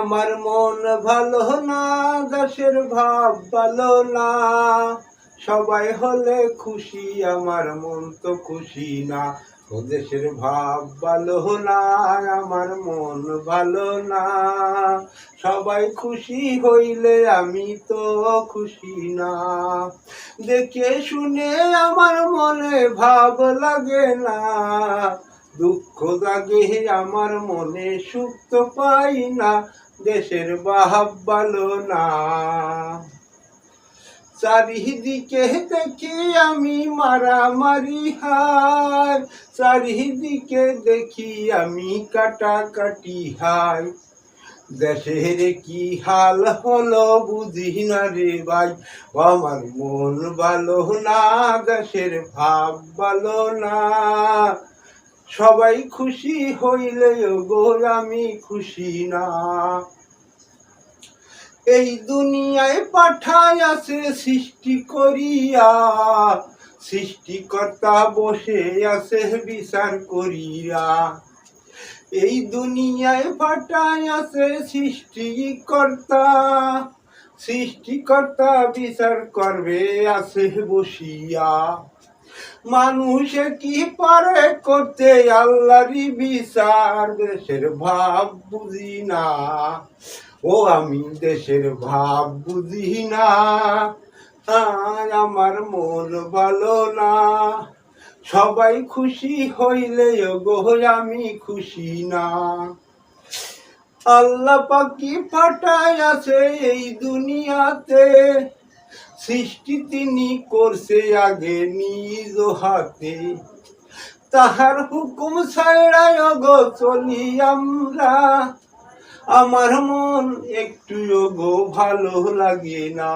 আমার মন ভালো না দেশের ভাব ভালো না। সবাই হলে খুশি, আমার মন তো খুশি না। ও দেশের ভাব ভালো না, আমার মন ভালো না। সবাই খুশি হইলে আমি তো খুশি না। দেখে শুনে আমার মনে ভাব লাগে না। দুঃখ লাগে, আমার মনে সুখ তো পাই না। দেশের ভাব ভালো না। চারিদিকে দেখি আমি মারামারি হাই চারিদিকে দেখি আমি কাটাকাটি হাই দেশের কি হাল হলো বুঝি না রে ভাই। আমার মন ভালো না, দেশের ভাব ভালো না। সবাই খুশি হইলে গো আমি খুশি না। এই দুনিয়ায় পাঠায় আছে সৃষ্টি করিয়া, সৃষ্টিকর্তা বসে আছে বিচার করিয়া। এই দুনিয়ায় পাঠায় আছে সৃষ্টিকর্তা সৃষ্টিকর্তা বিচার করবে, আছে বসিয়া। মানুষে কি পারে করতে আল্লাহরই বিচার? দেশের ভাব বুঝি না। ও আমি দেশের ভাব বুঝি না। আমার মন ভালো না। সবাই খুশি হইলে গো আমি খুশি না। আল্লাহ পাকি ফাটাই আছে এই দুনিয়াতে? সৃষ্টি তিনি করছে আগে নিজ হাতে। তাহার হুকুম ছাড়াই গো চলি আমরা। আমার মন একটু গো ভালো লাগে না।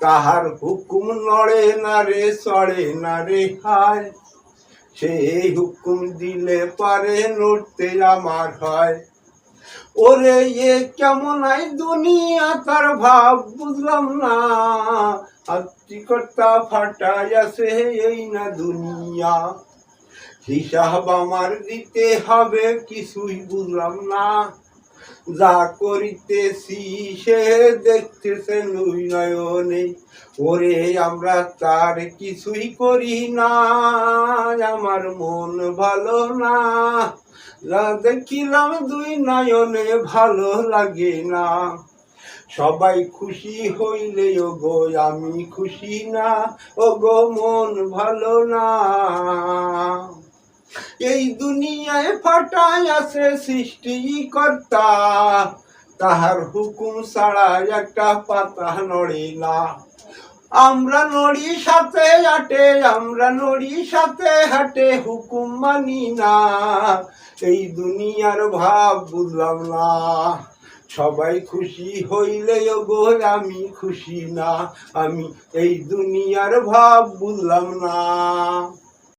তাহার হুকুম নড়ে না রে, চড়ে না রে হায়। সেই হুকুম দিলে পারে নড়তে আমার হয়। ওরে এ কেমন আই দুনিয়া তার ভাব বুঝলাম না। আত্মিকতা ফাটাই আছে এই না দুনিয়া। হিসাব আমার দিতে হবে, কিছুই বুঝলাম না। যা করিতেছি সে লুই নয়নে ওরে আমরা তার কিছুই করি না, আমার মন ভালো না। দেখিলাম দুই নয়নে, ভালো লাগে না। সবাই খুশি হইলে ও গো আমি খুশি না ও গো মন ভালো না। এই দুনিয়ায় ফাটায় আছে সৃষ্টিকর্তা, তাহার হুকুম ছাড়া একটা পাতা নড়ে না। আমরা নড়ি সাথে হাটে আমরা নড়ি সাথে হাটে, হুকুম মানি না। এই দুনিয়ার ভাব বুঝলাম না। সবাই খুশি হইলে গোর আমি খুশি না। আমি এই দুনিয়ার ভাব বুঝলাম না।